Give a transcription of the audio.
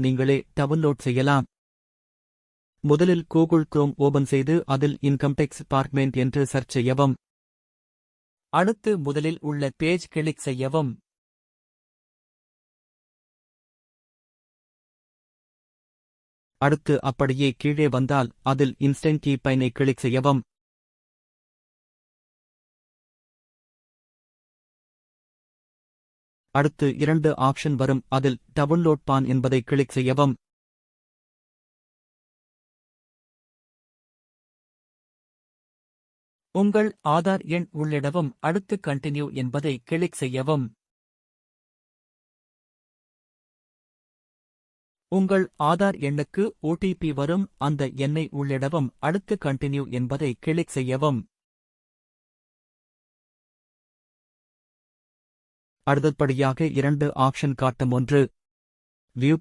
நீங்களே டவுன்லோட் செய்யலாம். முதலில் கூகுள் குரோம் ஓபன் செய்து அதில் இன்கம் டிபார்ட்மெண்ட் என்று சர்ச் செய்யவும். அடுத்து முதலில் உள்ள பேஜ் கிளிக் செய்யவும். அடுத்து அப்படியே கீழே வந்தால் அதில் இன்ஸ்டன்ட் கீ பைனை கிளிக் செய்யவும். அடுத்து இரண்டு ஆப்ஷன் வரும். அதில் டவுன்லோட் பான் என்பதை கிளிக் செய்யவும். உங்கள் ஆதார் எண் உள்ளிடவும் அடுத்து கண்டினியூ என்பதை கிளிக் செய்யவும். உங்கள் ஆதார் எண்ணுக்கு ஓடிபி வரும். அந்த எண்ணை உள்ளிடவும் அடுத்து கண்டினியூ என்பதை கிளிக் செய்யவும். அடுத்தபடியாக இரண்டு ஆப்ஷன் காட்டும் ஒன்று. வியூ